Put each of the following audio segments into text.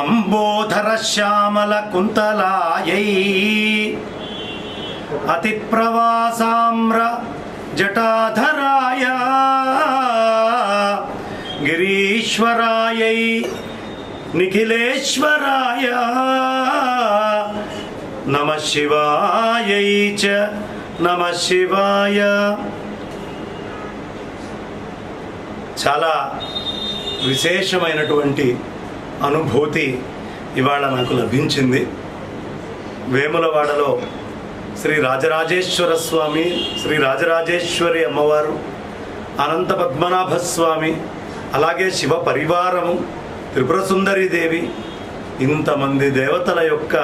అంబోధర శ్యామల కుంతలాయై అతి ప్రవాసామ్ర జటాధరాయ గిరీశ్వరాయై నిఖిలేశ్వరాయ నమ శివాయై చ నమ శివాయ. చాలా విశేషమైనటువంటి అనుభూతి ఇవాళ నాకు లభించింది. వేములవాడలో శ్రీ రాజరాజేశ్వర స్వామి శ్రీ రాజరాజేశ్వరి అమ్మవారు అనంత పద్మనాభ స్వామి అలాగే శివ పరివారము త్రిపుర దేవి ఇంతమంది దేవతల యొక్క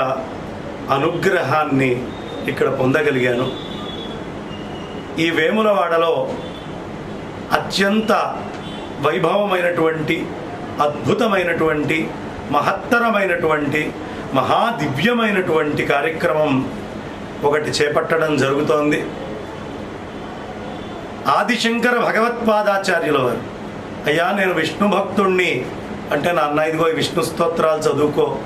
అనుగ్రహాన్ని ఇక్కడ పొందగలిగాను. ఈ వేములవాడలో అత్యంత వైభవమైనటువంటి అద్భుతమైనటువంటి మహత్తరమైనటువంటి మహాదివ్యమైనటువంటి కార్యక్రమం ఒకటి చేపట్టడం జరుగుతోంది. ఆదిశంకర భగవత్పాదాచార్యుల వారు అయ్యా నేను విష్ణు భక్తుణ్ణి. అంటే నాన్న ఇదిగో ఈ విష్ణు స్తోత్రాలు చదువుకో.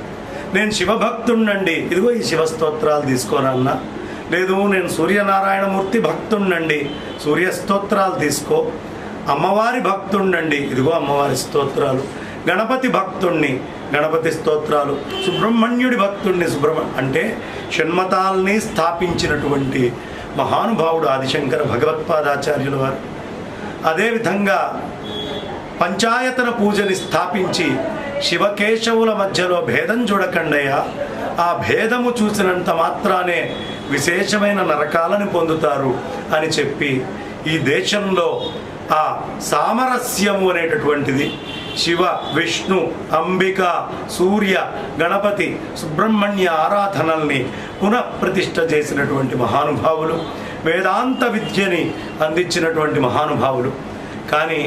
నేను శివభక్తుండండి ఇదిగో ఈ శివ స్తోత్రాలు తీసుకో లేదు నేను సూర్యనారాయణమూర్తి భక్తుండండి సూర్యస్తోత్రాలు తీసుకో. అమ్మవారి భక్తుండండి ఇదిగో అమ్మవారి స్తోత్రాలు. గణపతి భక్తుణ్ణి గణపతి స్తోత్రాలు సుబ్రహ్మణ్యుడి భక్తుణ్ణి సుబ్రహ్మ అంటే షణ్మతాల్ని స్థాపించినటువంటి మహానుభావుడు ఆదిశంకర భగవత్పాదాచార్యుల వారు. అదేవిధంగా పంచాయతన పూజని స్థాపించి శివకేశవుల మధ్యలో భేదం చూడకండయ్యా. ఆ భేదము చూసినంత మాత్రానే విశేషమైన నరకాలను పొందుతారు అని చెప్పి ఈ దేశంలో ఆ సామరస్యము అనేటటువంటిది శివ విష్ణు అంబిక సూర్య గణపతి సుబ్రహ్మణ్య ఆరాధనల్ని పునఃప్రతిష్ఠ చేసినటువంటి మహానుభావులు వేదాంత విద్యని అందించినటువంటి మహానుభావులు. కానీ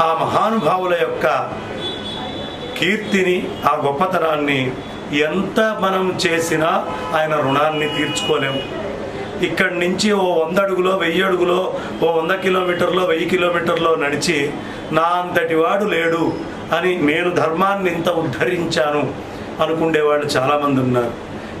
ఆ మహానుభావుల యొక్క కీర్తిని ఆ గొప్పతనాన్ని ఎంత మనం చేసినా ఆయన రుణాన్ని తీర్చుకోలేము. ఇక్కడి నుంచి ఓ వంద అడుగులో వెయ్యి అడుగులో ఓ వంద కిలోమీటర్లో వెయ్యి కిలోమీటర్లో నడిచి నా అంతటి వాడు లేడు అని నేను ధర్మాన్ని ఇంత ఉద్ధరించాను అనుకుండేవాళ్ళు చాలామంది ఉన్నారు.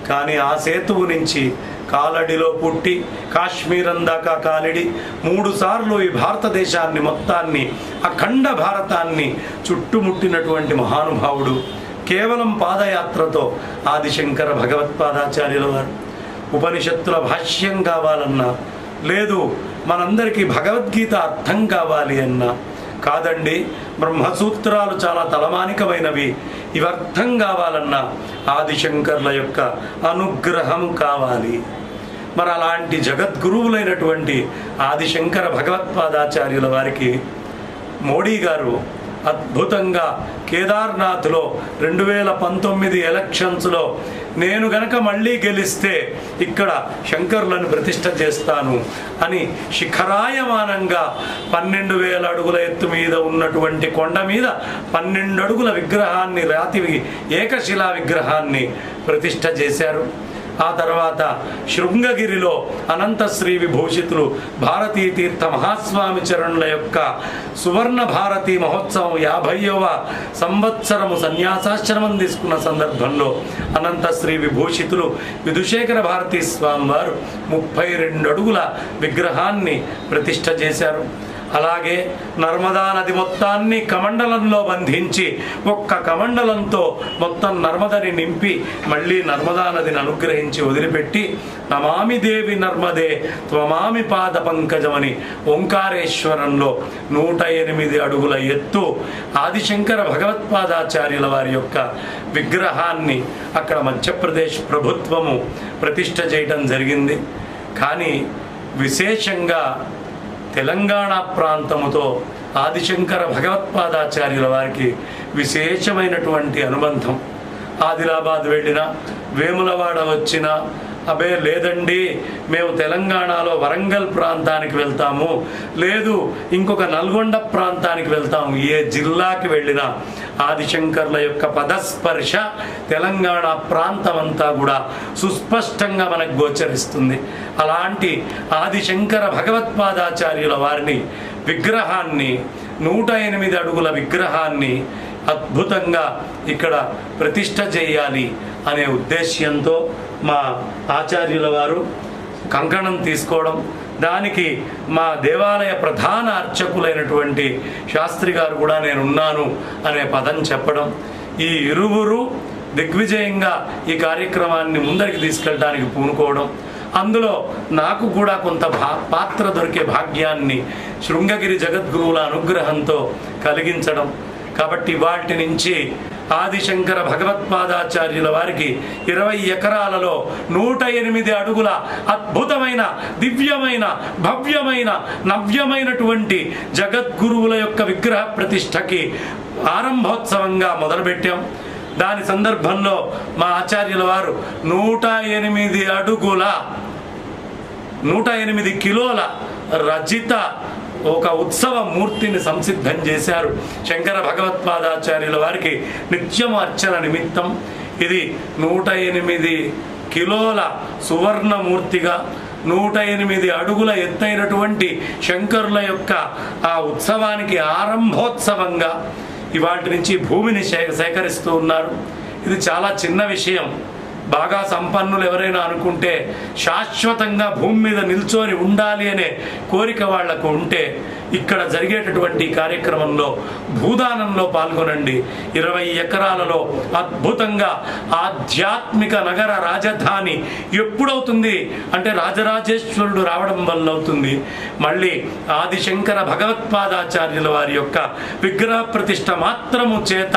కానీ ఆ సేతువు నుంచి కాలడిలో పుట్టి కాశ్మీరం దాకా కాలిడి మూడుసార్లు ఈ భారతదేశాన్ని మొత్తాన్ని అఖండ భారతాన్ని చుట్టుముట్టినటువంటి మహానుభావుడు కేవలం పాదయాత్రతో ఆదిశంకర భగవత్పాదాచార్యుల వారు. ఉపనిషత్తుల భాష్యం కావాలన్నా లేదు మనందరికీ భగవద్గీత అర్థం కావాలి అన్నా కాదండి బ్రహ్మసూత్రాలు చాలా తలమానికమైనవి. ఇవి అర్థం కావాలన్నా ఆదిశంకర్ల యొక్క అనుగ్రహం కావాలి. మరి అలాంటి జగద్గురువులైనటువంటి ఆదిశంకర భగవత్పాదాచార్యుల వారికి మోడీ గారు అద్భుతంగా కేదార్నాథ్లో రెండు వేల పంతొమ్మిది ఎలక్షన్స్లో నేను గనక మళ్ళీ గెలిస్తే ఇక్కడ శంకరులను ప్రతిష్ఠ చేస్తాను అని శిఖరాయమానంగా పన్నెండు వేల అడుగుల ఎత్తు మీద ఉన్నటువంటి కొండ మీద పన్నెండు అడుగుల విగ్రహాన్ని రాతి ఏకశిలా విగ్రహాన్ని ప్రతిష్ట చేశారు. ఆ తర్వాత శృంగగిరిలో అనంత శ్రీ విభూషితులు భారతీ తీర్థ మహాస్వామి చరణుల యొక్క సువర్ణ భారతి మహోత్సవం యాభైవ సంవత్సరము సన్యాసాశ్రమం తీసుకున్న సందర్భంలో అనంత శ్రీ విభూషితులు విధుశేఖర భారతీ స్వామి వారు ముప్పై రెండు అడుగుల విగ్రహాన్ని ప్రతిష్ట చేశారు. అలాగే నర్మదా నది మొత్తాన్ని కమండలంలో బంధించి ఒక్క కమండలంతో మొత్తం నర్మదని నింపి మళ్ళీ నర్మదా నదిని అనుగ్రహించి వదిలిపెట్టి నమామి దేవి నర్మదే త్వమామి పాద పంకజమని ఓంకారేశ్వరంలో నూట ఎనిమిది అడుగుల ఎత్తు ఆదిశంకర భగవత్పాదాచార్యుల వారి యొక్క విగ్రహాన్ని అక్కడ మధ్యప్రదేశ్ ప్రభుత్వము ప్రతిష్ట చేయటం జరిగింది. కానీ విశేషంగా తెలంగాణ ప్రాంతముతో ఆదిశంకర భగవత్పాదాచార్యుల వారికి విశేషమైనటువంటి అనుబంధం. ఆదిలాబాద్ వెళ్ళిన వేములవాడ వచ్చిన అబే లేదండి మేము తెలంగాణలో వరంగల్ ప్రాంతానికి వెళ్తాము. లేదు ఇంకొక నల్గొండ ప్రాంతానికి వెళ్తాము. ఏ జిల్లాకి వెళ్ళినా ఆదిశంకర్ల యొక్క పదస్పర్శ తెలంగాణ ప్రాంతం అంతా కూడా సుస్పష్టంగా మనకు గోచరిస్తుంది. అలాంటి ఆదిశంకర భగవత్పాదాచార్యుల వారిని విగ్రహాన్ని నూట ఎనిమిది అడుగుల విగ్రహాన్ని అద్భుతంగా ఇక్కడ ప్రతిష్ట చేయాలి అనే ఉద్దేశ్యంతో మా ఆచార్యుల వారు కంకణం తీసుకోవడం దానికి మా దేవాలయ ప్రధాన అర్చకులైనటువంటి శాస్త్రి గారు కూడా నేనున్నాను అనే పదం చెప్పడం. ఈ ఇరువురు దిగ్విజయంగా ఈ కార్యక్రమాన్ని ముందరికి తీసుకెళ్ళడానికి పూనుకోవడం. అందులో నాకు కూడా కొంత భా పాత్ర దొరికే భాగ్యాన్ని శృంగగిరి జగద్గురువుల అనుగ్రహంతో కలిగించడం. కాబట్టి వాటి నుంచి ఆదిశంకర భగవత్పాదాచార్యుల వారికి ఇరవై ఎకరాలలో నూట ఎనిమిది అడుగుల అద్భుతమైన దివ్యమైన భవ్యమైన నవ్యమైనటువంటి జగద్గురువుల యొక్క విగ్రహ ప్రతిష్టకి ఆరంభోత్సవంగా మొదలుపెట్టాం. దాని సందర్భంలో మా ఆచార్యుల వారు నూట ఎనిమిది అడుగుల నూట ఎనిమిది కిలోల రచిత ఒక ఉత్సవ మూర్తిని సంసిద్ధం చేశారు శంకర భగవత్పాదాచార్యుల వారికి నిత్యం అర్చన నిమిత్తం. ఇది నూట ఎనిమిది కిలోల సువర్ణమూర్తిగా నూట ఎనిమిది అడుగుల ఎత్తైనటువంటి శంకరుల యొక్క ఆ ఉత్సవానికి ఆరంభోత్సవంగా ఇవాటి నుంచి భూమిని సేకరిస్తూ ఉన్నారు. ఇది చాలా చిన్న విషయం. బాగా సంపన్నులు ఎవరైనా అనుకుంటే శాశ్వతంగా భూమి మీద నిల్చొని ఉండాలి అనే కోరిక వాళ్ళకు ఉంటే ఇక్కడ జరిగేటటువంటి కార్యక్రమంలో భూదానంలో పాల్గొనండి. ఇరవై ఎకరాలలో అద్భుతంగా ఆధ్యాత్మిక నగర రాజధాని ఎప్పుడవుతుంది? అంటే రాజరాజేశ్వరుడు రావడం వల్ల అవుతుంది మళ్ళీ ఆదిశంకర భగవత్పాదాచార్యుల వారి యొక్క విగ్రహ ప్రతిష్ట మాత్రము చేత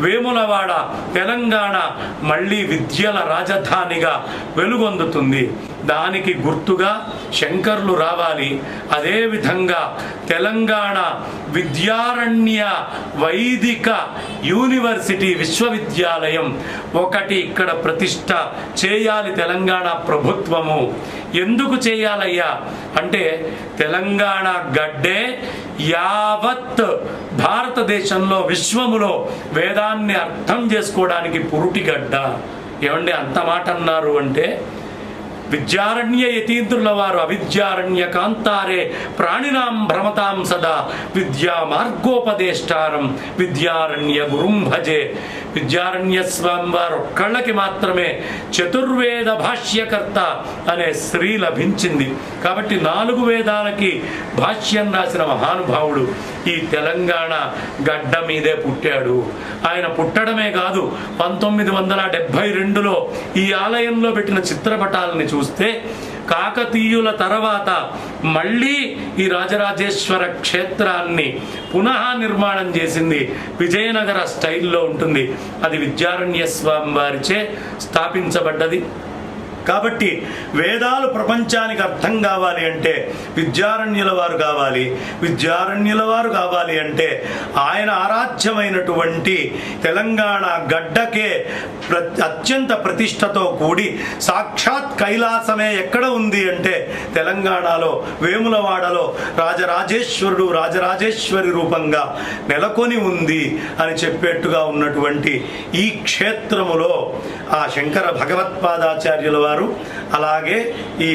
వేములవాడ తెలంగాణ మళ్ళీ విద్యల రాజధానిగా వెలుగొందుతుంది. దానికి గుర్తుగా శంకర్లు రావాలి. అదేవిధంగా తెలంగాణ విద్యారణ్య వైదిక యూనివర్సిటీ విశ్వవిద్యాలయం ఒకటి ఇక్కడ ప్రతిష్ట చేయాలి తెలంగాణ ప్రభుత్వము. ఎందుకు చేయాలయ్యా? అంటే తెలంగాణ గడ్డే యావత్ భారతదేశంలో విశ్వములో వేదాన్ని అర్థం చేసుకోవడానికి పురుటిగడ్డ. ఏమండి అంత మాట అన్నారు అంటే విద్యారణ్య యతీంద్రుల వారు అవిద్యారణ్య కాంతారే ప్రాణినాం భ్రమతాం సదా విద్యా మార్గోపదేష్టారం విద్యారణ్య గురుం భజే విద్యారణ్య స్వామి వారు ఒక్కళ్ళకి మాత్రమే చతుర్వేద భాష్యకర్త అనే స్త్రీ లభించింది. కాబట్టి నాలుగు వేదాలకి భాష్యం రాసిన మహానుభావుడు ఈ తెలంగాణ గడ్డ మీదే పుట్టాడు. ఆయన పుట్టడమే కాదు పంతొమ్మిది వందల డెబ్భై రెండులో ఈ ఆలయంలో పెట్టిన చిత్రపటాలని చూస్తే కాకతీయుల తర్వాత మళ్ళీ ఈ రాజరాజేశ్వర క్షేత్రాన్ని పునః నిర్మాణం చేసింది విజయనగర స్టైల్లో ఉంటుంది. అది విద్యారణ్య స్వామి వారిచే స్థాపించబడ్డది. కాబట్టి వేదాలు ప్రపంచానికి అర్థం కావాలి అంటే విద్యారణ్యుల వారు కావాలి. విద్యారణ్యుల వారు కావాలి అంటే ఆయన ఆరాధ్యమైనటువంటి తెలంగాణ గడ్డకే అత్యంత ప్రతిష్టతో కూడి సాక్షాత్ కైలాసమే ఎక్కడ ఉంది అంటే తెలంగాణలో వేములవాడలో రాజరాజేశ్వరుడు రాజరాజేశ్వరి రూపంగా నెలకొని ఉంది అని చెప్పేట్టుగా ఉన్నటువంటి ఈ క్షేత్రములో ఆ శంకర భగవత్పాదాచార్యుల వారు అలాగే ఈ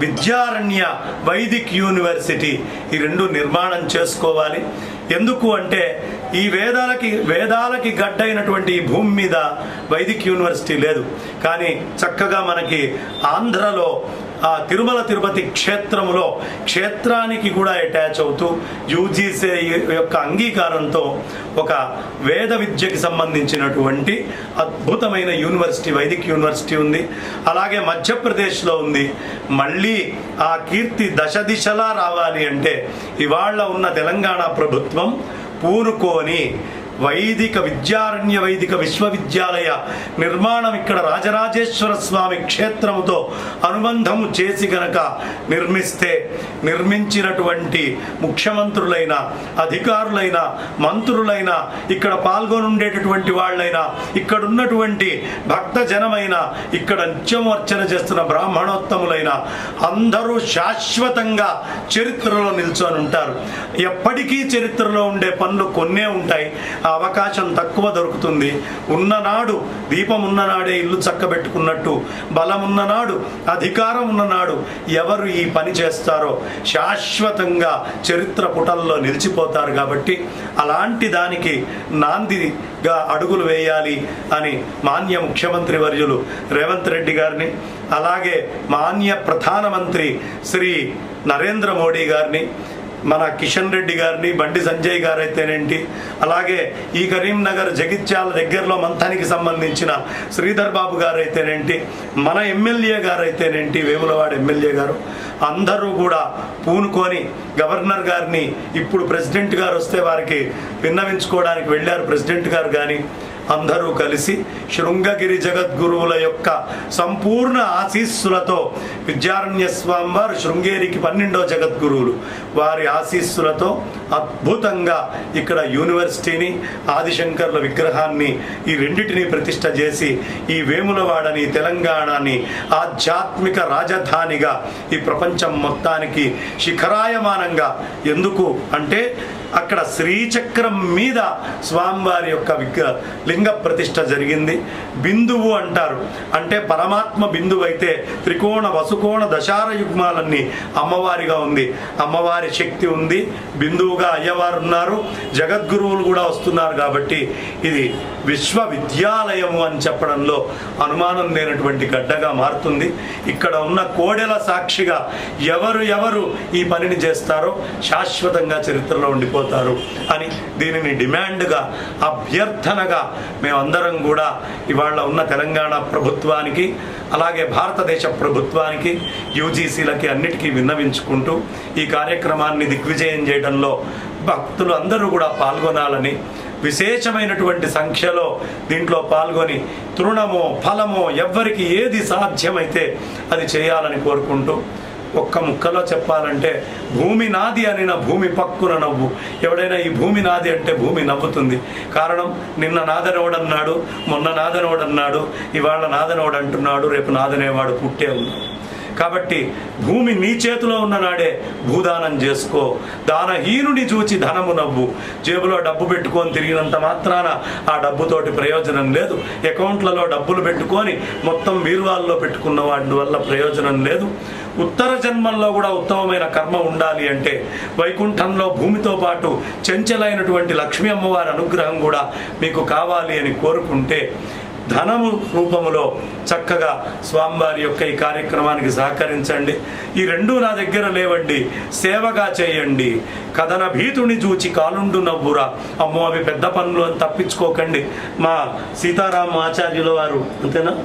విద్యారణ్య వైదిక్ యూనివర్సిటీ ఈ రెండు నిర్మాణం చేసుకోవాలి. ఎందుకు అంటే ఈ వేదాలకి వేదాలకి గడ్డైనటువంటి ఈ భూమి మీద వైదిక్ యూనివర్సిటీ లేదు. కానీ చక్కగా మనకి ఆంధ్రలో ఆ తిరుమల తిరుపతి క్షేత్రములో క్షేత్రానికి కూడా అటాచ్ అవుతూ యూజీసీ యొక్క అంగీకారంతో ఒక వేద విద్యకి సంబంధించినటువంటి అద్భుతమైన యూనివర్సిటీ వైదిక్ యూనివర్సిటీ ఉంది. అలాగే మధ్యప్రదేశ్లో ఉంది. మళ్ళీ ఆ కీర్తి దశ దిశలా రావాలి అంటే ఇవాళ ఉన్న తెలంగాణ ప్రభుత్వం పూనుకొని వైదిక విద్యారణ్య వైదిక విశ్వవిద్యాలయ నిర్మాణం ఇక్కడ రాజరాజేశ్వర స్వామి క్షేత్రముతో అనుబంధము చేసి గనక నిర్మిస్తే నిర్మించినటువంటి ముఖ్యమంత్రులైన అధికారులైన మంత్రులైన ఇక్కడ పాల్గొనుండేటటువంటి వాళ్ళైనా ఇక్కడ ఉన్నటువంటి భక్త జనమైన ఇక్కడ నిత్యం అర్చన చేస్తున్న బ్రాహ్మణోత్తములైన అందరూ శాశ్వతంగా చరిత్రలో నిల్చొని ఉంటారు ఎప్పటికీ చరిత్రలో ఉండే పనులు కొన్నే ఉంటాయి. ఆ అవకాశం తక్కువ దొరుకుతుంది. ఉన్ననాడు దీపం ఉన్ననాడే ఇల్లు చక్కబెట్టుకున్నట్టు బలం ఉన్ననాడు అధికారం ఉన్ననాడు ఎవరు ఈ పని చేస్తారో శాశ్వతంగా చరిత్ర పుటల్లో నిలిచిపోతారు కాబట్టి అలాంటి దానికి నాందిగా అడుగులు వేయాలి అని మాన్య ముఖ్యమంత్రి వర్యులు రేవంత్ రెడ్డి గారిని అలాగే మాన్య ప్రధానమంత్రి శ్రీ నరేంద్ర మోడీ గారిని మన కిషన్ రెడ్డి గారిని బండి సంజయ్ గారు అయితేనేంటి అలాగే ఈ కరీంనగర్ జగిత్యాల దగ్గరలో మంతానికి సంబంధించిన శ్రీధర్ బాబు గారు అయితేనేంటి మన ఎమ్మెల్యే గారు అయితేనేంటి వేములవాడ ఎమ్మెల్యే గారు. అందరూ కూడా పూనుకొని గవర్నర్ గారిని ఇప్పుడు ప్రెసిడెంట్ గారు వస్తే వారికి విన్నవించుకోవడానికి వెళ్ళారు ప్రెసిడెంట్ గారు కానీ అందరూ కలిసి శృంగగిరి జగద్గురువుల యొక్క సంపూర్ణ ఆశీస్సులతో విద్యారణ్య స్వామి వారు శృంగేరికి పన్నెండో జగద్గురువులు. వారి ఆశీస్సులతో అద్భుతంగా ఇక్కడ యూనివర్సిటీని ఆదిశంకర్ల విగ్రహాన్ని ఈ రెండింటిని ప్రతిష్ట చేసి ఈ వేములవాడని తెలంగాణని ఆధ్యాత్మిక రాజధానిగా ఈ ప్రపంచం మొత్తానికి శిఖరాయమానంగా ఎందుకు అంటే అక్కడ శ్రీచక్రం మీద స్వామివారి యొక్క విగ్ర లింగ ప్రతిష్ట జరిగింది. బిందువు అంటారు. అంటే పరమాత్మ బిందువు అయితే త్రికోణ వసుకోణ దశార యుగ్మాలన్నీ అమ్మవారిగా ఉంది. అమ్మవారి శక్తి ఉంది. బిందువుగా అయ్యవారు ఉన్నారు. జగద్గురువులు కూడా వస్తున్నారు కాబట్టి ఇది విశ్వవిద్యాలయము అని చెప్పడంలో అనుమానం లేనటువంటి గడ్డగా మారుతుంది. ఇక్కడ ఉన్న కోడెల సాక్షిగా ఎవరు ఎవరు ఈ పనిని చేస్తారో శాశ్వతంగా చరిత్రలో ఉండిపోతారు అని దీనిని డిమాండ్గా అభ్యర్థనగా మేమందరం కూడా ఇవాళ ఉన్న తెలంగాణ ప్రభుత్వానికి అలాగే భారతదేశ ప్రభుత్వానికి యూజీసీలకి అన్నిటికీ విన్నవించుకుంటూ ఈ కార్యక్రమాన్ని దిగ్విజయం చేయడంలో భక్తులు అందరూ కూడా పాల్గొనాలని విశేషమైనటువంటి సంఖ్యలో దీంట్లో పాల్గొని తృణమో ఫలమో ఎవ్వరికి ఏది సాధ్యమైతే అది చేయాలని కోరుకుంటూ ఒక్క ముక్కలో చెప్పాలంటే భూమి నాది అని నా భూమి పక్కున నవ్వు. ఎవడైనా ఈ భూమి నాది అంటే భూమి నవ్వుతుంది. కారణం నిన్న నాదనోడన్నాడు మొన్న నాదనోడన్నాడు ఇవాళ నాదనోడు అంటున్నాడు రేపు నాదనేవాడు పుట్టే ఉన్నాడు కాబట్టి భూమి నీ చేతిలో ఉన్న నాడే భూదానం చేసుకో. దానహీనుని చూచి ధనము నవ్వు. జేబులో డబ్బు పెట్టుకొని తిరిగినంత మాత్రాన ఆ డబ్బుతోటి ప్రయోజనం లేదు. అకౌంట్లలో డబ్బులు పెట్టుకొని మొత్తం వీర్వాల్లో పెట్టుకున్న వాటి వల్ల ప్రయోజనం లేదు. ఉత్తర జన్మల్లో కూడా ఉత్తమమైన కర్మ ఉండాలి అంటే వైకుంఠంలో భూమితో పాటు చెంచలైనటువంటి లక్ష్మీ అమ్మవారి అనుగ్రహం కూడా మీకు కావాలి అని కోరుకుంటే ధనము రూపములో చక్కగా స్వామివారి యొక్క ఈ కార్యక్రమానికి సహకరించండి. ఈ రెండు నా దగ్గర లేవండి. సేవగా చేయండి. కథన భీతుని చూచి కాలుండు నవ్వురా. అమ్మో అవి పెద్ద పనులు అని తప్పించుకోకండి. మా సీతారామ ఆచార్యుల వారు అంతేనా?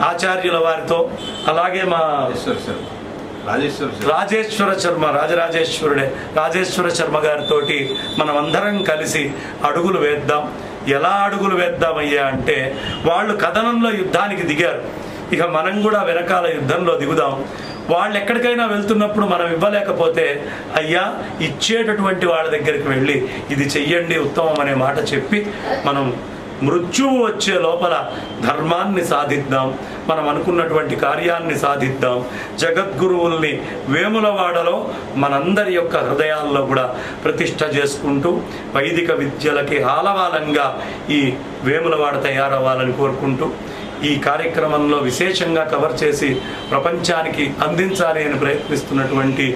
ఆచార్యుల వారితో అలాగే మా రాజేశ్వర శర్మ. రాజేశ్వర శర్మ. రాజేశ్వర శర్మ రాజరాజేశ్వరుడే. రాజేశ్వర శర్మ గారితో మనం అందరం కలిసి అడుగులు వేద్దాం. ఎలా అడుగులు వేద్దామయ్యా అంటే వాళ్ళు కథనంలో యుద్ధానికి దిగారు. ఇక మనం కూడా వెనకాల యుద్ధంలో దిగుదాం. వాళ్ళు ఎక్కడికైనా వెళ్తున్నప్పుడు మనం ఇవ్వలేకపోతే అయ్యా ఇచ్చేటటువంటి వాళ్ళ దగ్గరికి వెళ్ళి ఇది చెయ్యండి ఉత్తమం అనే మాట చెప్పి మనం మృత్యువు వచ్చే లోపల ధర్మాన్ని సాధిద్దాం. మనం అనుకున్నటువంటి కార్యాన్ని సాధిద్దాం. జగద్గురువుల్ని వేములవాడలో మనందరి యొక్క హృదయాల్లో కూడా ప్రతిష్ట చేసుకుంటూ వైదిక విద్యలకి ఆలవాలంగా ఈ వేములవాడ తయారవ్వాలని కోరుకుంటూ ఈ కార్యక్రమంలో విశేషంగా కవర్ చేసి ప్రపంచానికి అందించాలి అని ప్రయత్నిస్తున్నటువంటి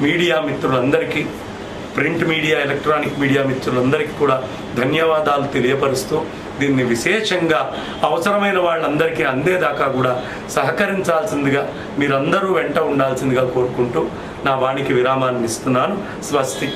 మీడియా మిత్రులందరికీ ప్రింట్ మీడియా ఎలక్ట్రానిక్ మీడియా మిత్రులందరికీ కూడా ధన్యవాదాలు తెలియపరుస్తూ దీన్ని విశేషంగా అవసరమైన వాళ్ళందరికీ అందేదాకా కూడా సహకరించాల్సిందిగా మీరందరూ వెంట ఉండాల్సిందిగా కోరుకుంటూ నా వాణికి విరామాన్ని ఇస్తున్నాను. స్వస్తి.